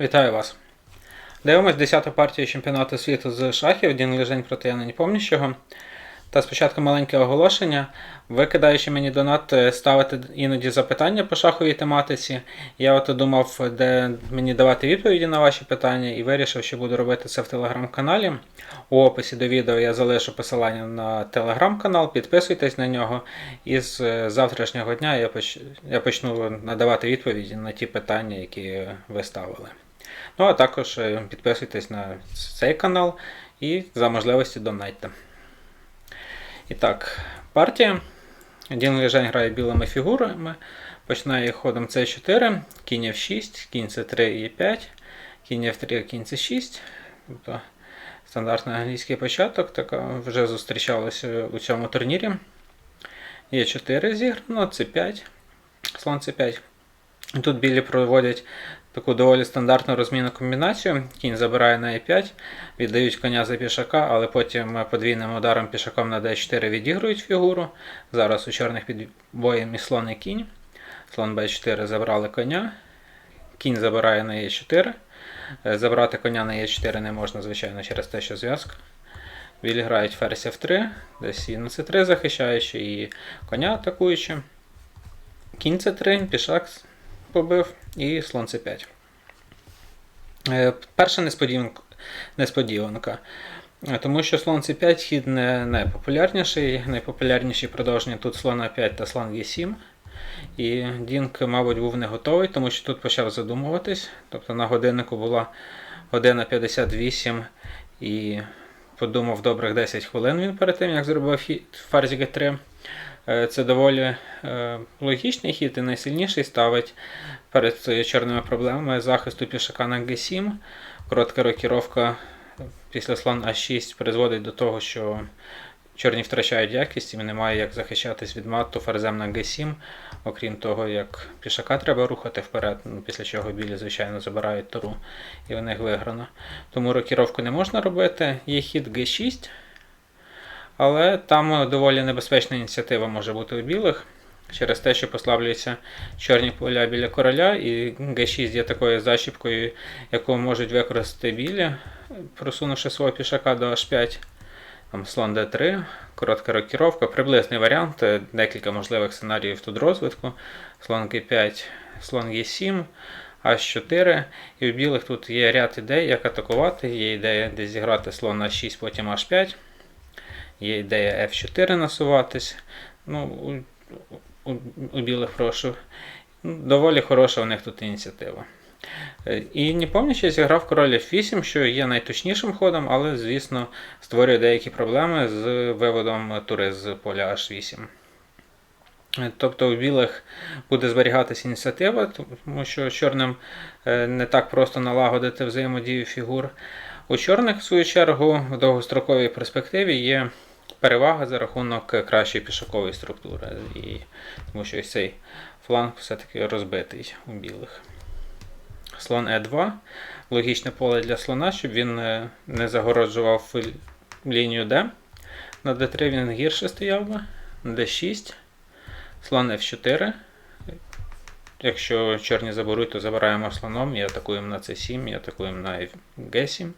Вітаю вас. Дивимось 10-ту партію чемпіонату світу з шахів, Дін Лежень проти Яна Непомнящого. Та спочатку маленьке оголошення. Ви, кидаючи мені донат, е, ставите іноді запитання по шаховій тематиці. Я от думав, де мені давати відповіді на ваші питання, і вирішив, що буду робити це в телеграм-каналі. У описі до відео я залишу посилання на телеграм-канал, підписуйтесь на нього. І з е, завтрашнього дня я почну надавати відповіді на ті питання, які ви ставили. Ну, а також е, підписуйтесь на цей канал і за можливості донайте. І так, партія. Дін Лежень грає білими фігурами. Починає ходом С4, кінь F6, кінь С3 і 5, кінь F3, кінь С6. Тобто стандартний англійський початок, така вже зустрічалося у цьому турнірі. Є 4 зіграно, С5, слон С5. Тут білі проводять таку доволі стандартну розмінну комбінацію. Кінь забирає на e5, віддають коня за пішака, але потім подвійним ударом пішаком на d4 відігрують фігуру. Зараз у чорних під боєм і слон і кінь. Слон b4 забрали коня. Кінь забирає на e4. Е, Забрати коня на e4 не можна, звичайно, через те, що зв'язка. Білі грають ферзь f3, десь і на c3 захищаючи, і коня атакуючи. Кінь c3, пішак побив і слон c5. Е, Перша несподіванка. Е, Тому що слон c5 хід не найпопулярніший. Найпопулярніші продовження тут слон a5 та слон e7. І Дінк, мабуть, був не готовий, тому що тут почав задумуватись. Тобто на годиннику була година 58 і подумав добрих 10 хвилин він перед тим, як зробив хід ферзь g3. Е, Це доволі е, логічний хід і найсильніший ставить перед чорними проблемами захисту пішака на G7. Коротка рокіровка після слон А6 призводить до того, що чорні втрачають якість і немає як захищатись від мату ферзем на G7, окрім того, як пішака треба рухати вперед, ну, після чого білі, звичайно, забирають туру і в них виграно. Тому рокіровку не можна робити. Є хід G6. Але там доволі небезпечна ініціатива може бути у білих через те, що послаблюються чорні поля біля короля, і G6 є такою защіпкою, яку можуть використати білі, просунувши свого пішака до H5. Там слон D3, коротка рокіровка, приблизний варіант, е, декілька можливих сценаріїв тут розвитку. Слон G5, слон G7, H4. І у білих тут є ряд ідей, як атакувати. Є ідея десь зіграти слон на 6, потім H5. Є ідея F4 насуватись. Ну, у, у, у білих прошу. Ну, Доволі хороша у них тут ініціатива. Е, І не пам'ятаю, зіграв король F8, що є найточнішим ходом, але, звісно, створює деякі проблеми з виводом тури з поля H8. Е, Тобто у білих буде зберігатися ініціатива, тому що чорним е, не так просто налагодити взаємодію фігур. У чорних, в свою чергу, в довгостроковій перспективі є перевага за рахунок кращої пішакової структури, і, тому що цей фланг все-таки розбитий у білих. Слон Е2. Логічне поле для слона, щоб він е, не загороджував лінію Д. На d3 він гірше стояв би. d6. Слон F4. Якщо чорні заберуть, то забираємо слоном і атакуємо на c7, і атакуємо на G7.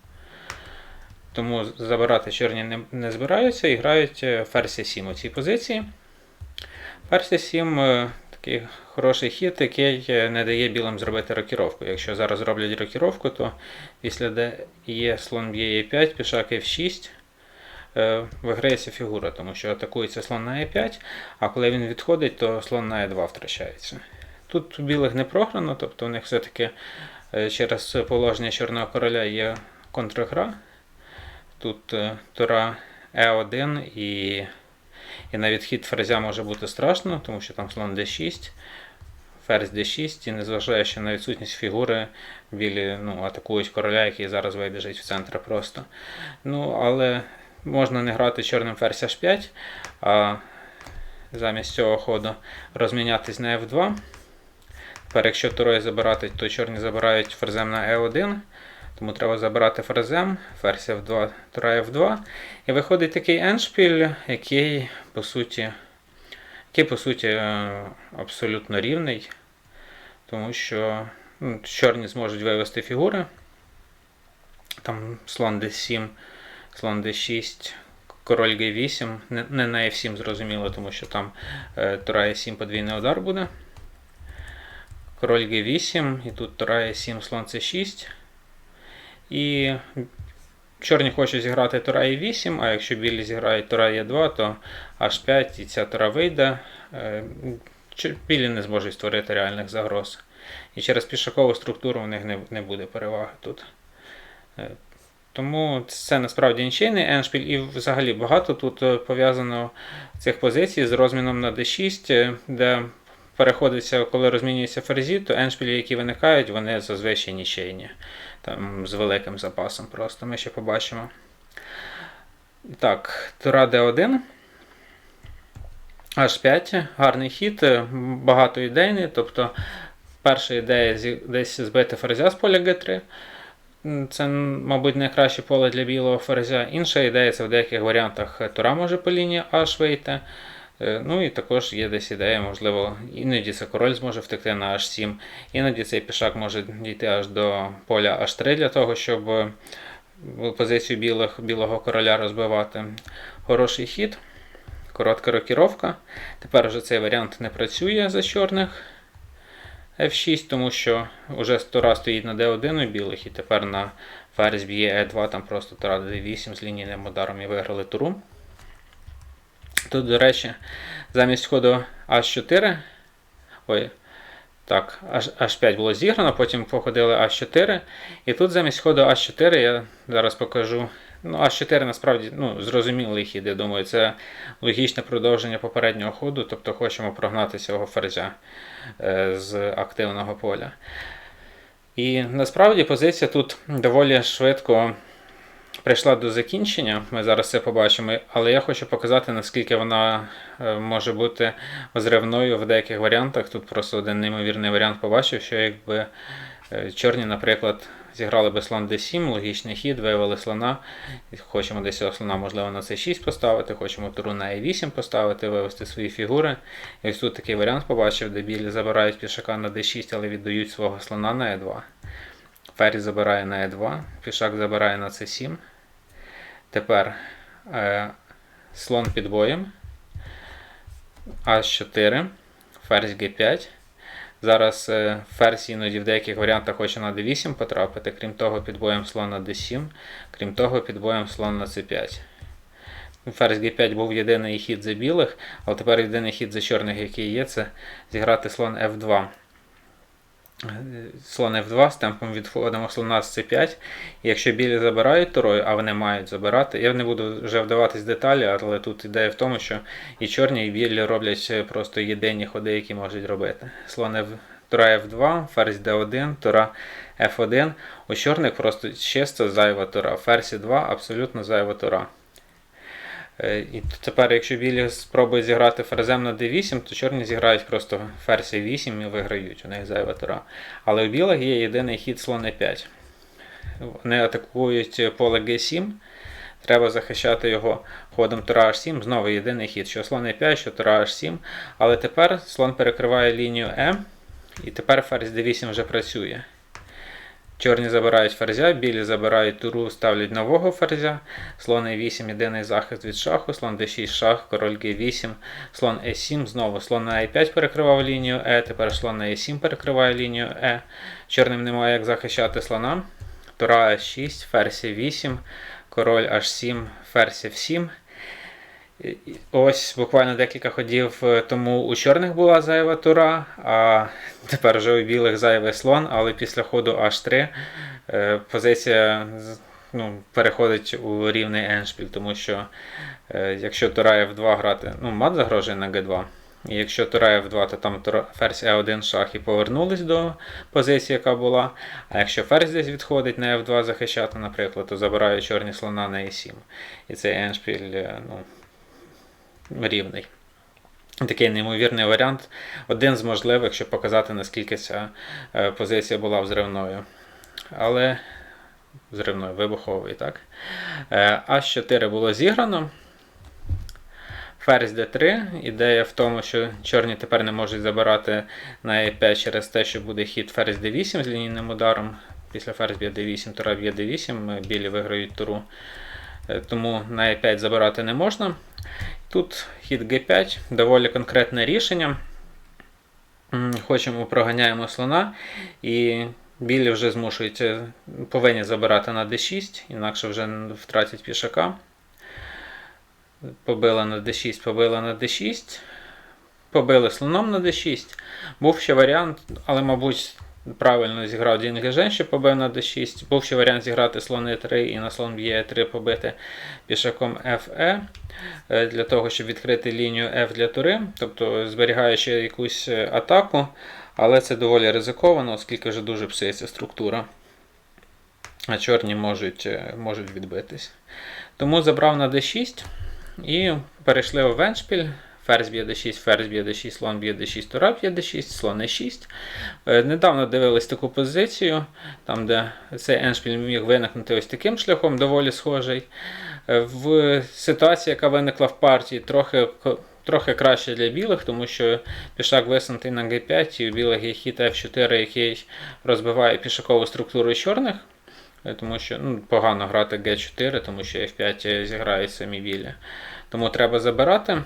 Тому забирати чорні не, не збираються і грають е, ферзь 7 у цій позиції. Ферзь 7 е, такий хороший хід, який е, не дає білим зробити рокіровку. Якщо зараз роблять рокіровку, то після де є слон б'є e5, пішак f6, е, виграється фігура, тому що атакується слон на e5, а коли він відходить, то слон на e2 втрачається. Тут білих не програно, тобто у них все-таки через положення чорного короля є контргра. Тут е, тура Е1 і, і навіть хід ферзя може бути страшно, тому що там слон d6, ферзь d6, і незважаючи на відсутність фігури, білі ну, атакують короля, який зараз вибіжить в центр просто. Ну, але можна не грати чорним ферзь h5, а замість цього ходу розмінятись на f2. Тепер, якщо турою забирати, то чорні забирають ферзем на e1. Тому треба забирати ферзем, ферзь F2, тура F2. І виходить такий еншпіль, який по суті, який, по суті е, абсолютно рівний. Тому що ну, чорні зможуть вивести фігури. Там слон d7, слон d6, король g8. Не, не на f7 зрозуміло, тому що там е, тура e7 подвійний удар буде. Король g8, і тут тура e7, слон c6. І чорні хочуть зіграти тура e8, а якщо білі зіграють тура e2, то h5 і ця тура вийде. Е, Білі не зможуть створити реальних загроз. І через пішакову структуру у них не, буде переваги тут. Е, Тому це насправді нічийний еншпіль, і взагалі багато тут е, пов'язано цих позицій з розміном на d6, е, де переходиться, коли розмінюється ферзі, то еншпілі, які виникають, вони зазвичай нічийні. Там з великим запасом просто. Ми ще побачимо. Так, тура d1. H5, гарний хід, е, багатоідейний. Тобто перша ідея десь збити ферзя з поля G3. Це, мабуть, найкраще поле для білого ферзя. Інша ідея це в деяких варіантах тура може по лінії H вийти. Е, Ну і також є десь ідея, можливо, іноді це король зможе втекти на H7, іноді цей пішак може дійти аж до поля H3 для того, щоб е, позицію білих, білого короля розбивати. Хороший хід, коротка рокіровка. Тепер вже цей варіант не працює за чорних. F6, тому що вже тура стоїть на D1 у білих, і тепер на ферзь б'є E2, там просто тура D8 з лінійним ударом і виграли туру. Тут, до речі, замість ходу H4. Ой, так, H- H5 було зіграно, потім походили H4. І тут замість ходу H4 я зараз покажу. Ну, H4 насправді ну, зрозумілий хід, я думаю, це логічне продовження попереднього ходу, тобто хочемо прогнати цього ферзя е, з активного поля. І насправді позиція тут доволі швидко прийшла до закінчення. Ми зараз це побачимо, але я хочу показати, наскільки вона е, може бути взривною в деяких варіантах. Тут просто один неймовірний варіант побачив, що якби е, чорні, наприклад, зіграли би слон d7, логічний хід, вивели слона. Хочемо десь цього слона, можливо, на c6 поставити, хочемо туру на e8 поставити, вивести свої фігури. І ось тут такий варіант побачив, де білі забирають пішака на d6, але віддають свого слона на e2. Ферзь забирає на e2, пішак забирає на c7. Тепер е, слон під боєм. А4, ферзь Г5. Зараз е, ферзь іноді в деяких варіантах хоче на d8 потрапити, крім того, під боєм слон на d7, крім того, під боєм слон на c5. Ферзь Г5 був єдиний хід за білих, але тепер єдиний хід за чорних, який є, це зіграти слон F2. Слон F2 з темпом відходимо слона з C5. І якщо білі забирають турою, а вони мають забирати, я не буду вже вдаватись в деталі, але тут ідея в тому, що і чорні, і білі роблять просто єдині ходи, які можуть робити. Слон F, тура F2, ферзь D1, тура F1. У чорних просто чисто зайва тура. Ферзь 2 абсолютно зайва тура. Е, І тепер, якщо білі спробують зіграти ферзем на d8, то чорні зіграють просто ферзь 8 і виграють, у них зайва тура. Але у білих є єдиний хід слон e5. Вони атакують поле g7. Треба захищати його ходом тура h7. Знову єдиний хід, що слон e5, що тура h7. Але тепер слон перекриває лінію e, і тепер ферзь d8 вже працює. Чорні забирають ферзя, білі забирають туру, ставлять нового ферзя. Слон e8 єдиний захист від шаху, слон d6 шах, король g8, слон e7, знову слон на e5 перекривав лінію e, тепер слон на e7 перекриває лінію e. Чорним немає як захищати слона. Тура h6, ферзь e8, король h7, ферзь f7. Ось буквально декілька ходів е, тому у чорних була зайва тура, а тепер вже у білих зайвий слон, але після ходу H3 е, позиція ну, переходить у рівний еншпіль, тому що е, якщо тура F2 грати, ну, мат загрожує на G2. І якщо тура F2, то там ферзь E1 шах і повернулись до позиції, яка була. А якщо ферзь десь відходить на F2 захищати, наприклад, то забирає чорні слона на E7. І цей еншпіль ну, рівний. Такий неймовірний варіант. Один з можливих, щоб показати, наскільки ця е, позиція була взривною. Але взривною, вибуховою, так? Е, А4 було зіграно. Ферзь d3. Ідея в тому, що чорні тепер не можуть забирати на e5 через те, що буде хід ферзь d8 з лінійним ударом. Після ферзь б'є d8, тура б'є d8, білі виграють туру. Е, Тому на e5 забирати не можна. Тут хід g5, доволі конкретне рішення. Хочемо, проганяємо слона, і білі вже змушуються, повинні забирати на d6, інакше вже втратять пішака. Побила на d6, побила на d6. Побили слоном на d6. Був ще варіант, але, мабуть, правильно зіграв Дінгліжен, що побив на d6. Був ще варіант зіграти слон e3 і на слон б'є 3 побити пішаком fe, е, для того, щоб відкрити лінію F для тури, тобто зберігаючи якусь е, атаку, але це доволі ризиковано, оскільки вже дуже псується структура. А чорні можуть, е, можуть відбитись. Тому забрав на d6 і перейшли в веншпіль. Ферзь б'є d6, ферзь б'є d6, слон б'є d6, тура б'є d6, слон e6. Е, Недавно дивились таку позицію, там, де цей еншпіль міг виникнути ось таким шляхом, доволі схожий. Е, В ситуації, яка виникла в партії, трохи, трохи краще для білих, тому що пішак висунутий на g5, і у білих є хід f4, який розбиває пішакову структуру чорних. Е, Тому що ну, погано грати G4, тому що F5 зіграють самі білі. Тому треба забирати.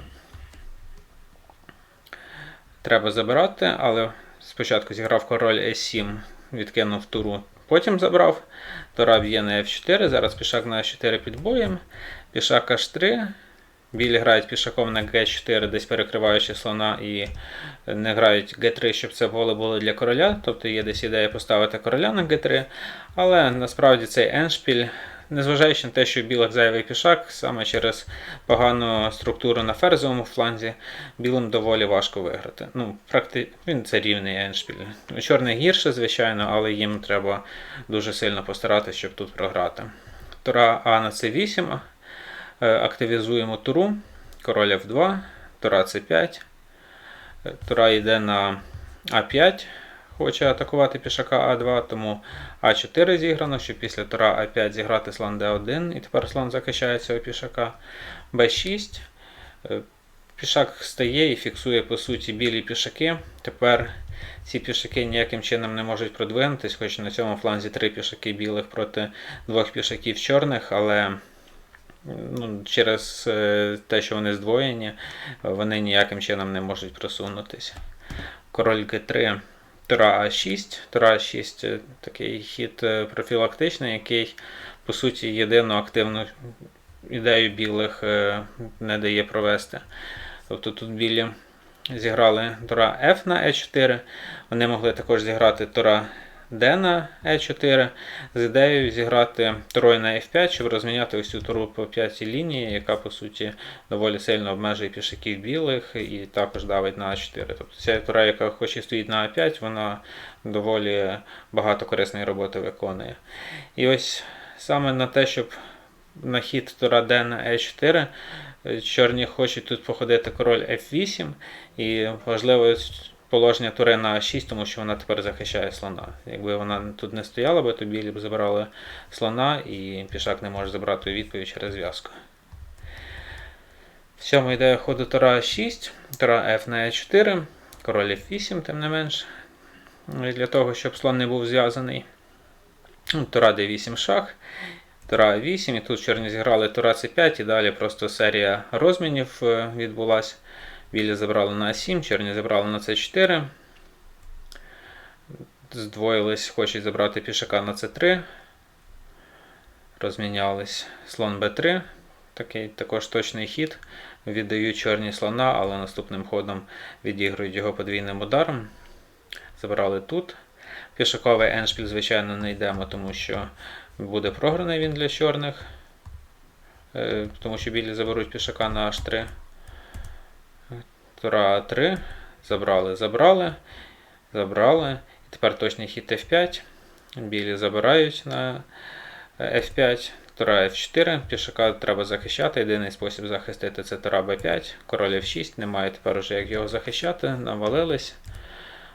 Треба забирати, але спочатку зіграв король E7, відкинув туру, потім забрав. Тура б'є на F4, зараз пішак на F4 під боєм. Пішак H3. Білі грають пішаком на G4, десь перекриваючи слона, і не грають G3, щоб це поле було для короля. Тобто є десь ідея поставити короля на G3. Але насправді цей еншпіль, незважаючи на те, що білих зайвий пішак, саме через погану структуру на ферзовому фланзі, білим доволі важко виграти. Ну, практи... Він це рівний еншпіль. У чорних гірше, звичайно, але їм треба дуже сильно постаратися, щоб тут програти. Тура А на С8. Е, Активізуємо туру. Король F2, тура C5. Е, Тура йде на А5. Хоче атакувати пішака А2, тому А4 зіграно, щоб після тура А5 зіграти слон Д1, і тепер слон захищає цього пішака Б6. Е, Пішак стає і фіксує по суті білі пішаки. Тепер ці пішаки ніяким чином не можуть продвинутись, хоч на цьому фланзі три пішаки білих проти двох пішаків чорних, але ну, через е, те, що вони здвоєні, вони ніяким чином не можуть просунутися. Король Г3, Тура А6. Тура А6 е, такий хід е, профілактичний, який, по суті, єдину активну ідею білих е, не дає провести. Тобто тут білі зіграли Тура F на E4. Вони могли також зіграти Тура D на E4 з ідеєю зіграти турою на F5, щоб розміняти ось цю туру по п'ятій лінії, яка по суті доволі сильно обмежує пішаків білих і також давить на А4. Тобто ця тура, яка хоч і стоїть на А5, вона доволі багато корисної роботи виконує. І ось саме на те, щоб на хід тура D на E4, е, чорні хочуть тут походити король F8, і важливо положення тури на А6, тому що вона тепер захищає слона. Якби вона тут не стояла би, то білі б забирали слона, і пішак не може забрати відповідь через зв'язку. Цьому йде ходу тура А6, тура F на Е4, король F8, тим не менш, І для того, щоб слон не був зв'язаний. Ну, Тура D8 шах, тура А8, і тут чорні зіграли тура С5, і далі просто серія розмінів е, Білі забрали на А7, чорні забрали на С4. Здвоїлись, хочуть забрати пішака на С3. Розмінялись слон Б3. Такий також точний хід. Віддають чорні слона, але наступним ходом відіграють його подвійним ударом. Забрали тут. Пішаковий еншпіль, звичайно, не йдемо, тому що буде програний він для чорних. Е, Тому що білі заберуть пішака на H3. Тура А3. Забрали, забрали, забрали. І тепер точний хід F5. Білі забирають на е, F5. Тура F4. Пішака треба захищати. Єдиний спосіб захистити це тура B5. Король F6. Немає тепер уже як його захищати. Навалились.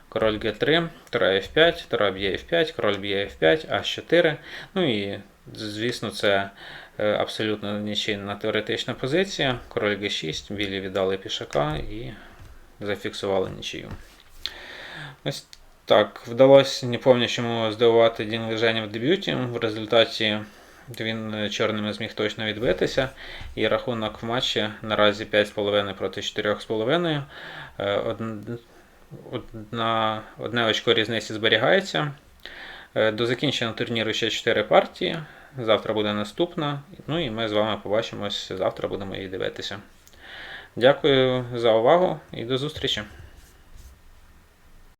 Король G3, тура F5, тура б'є F5, король б'є F5, А4. Ну і Звісно, це абсолютно нічийна теоретична позиція. Король Г6, білі віддали пішака і зафіксували нічию. Ось так, вдалося не повністю здивувати Дін Леженя в дебюті. В результаті він е, чорними зміг точно відбитися. І рахунок в матчі наразі 5,5 проти 4,5. Е, Одна, одне очко різниці зберігається. Е, До закінчення турніру ще 4 партії. Завтра буде наступна. Ну і ми з вами побачимось завтра, будемо її дивитися. Дякую за увагу і до зустрічі!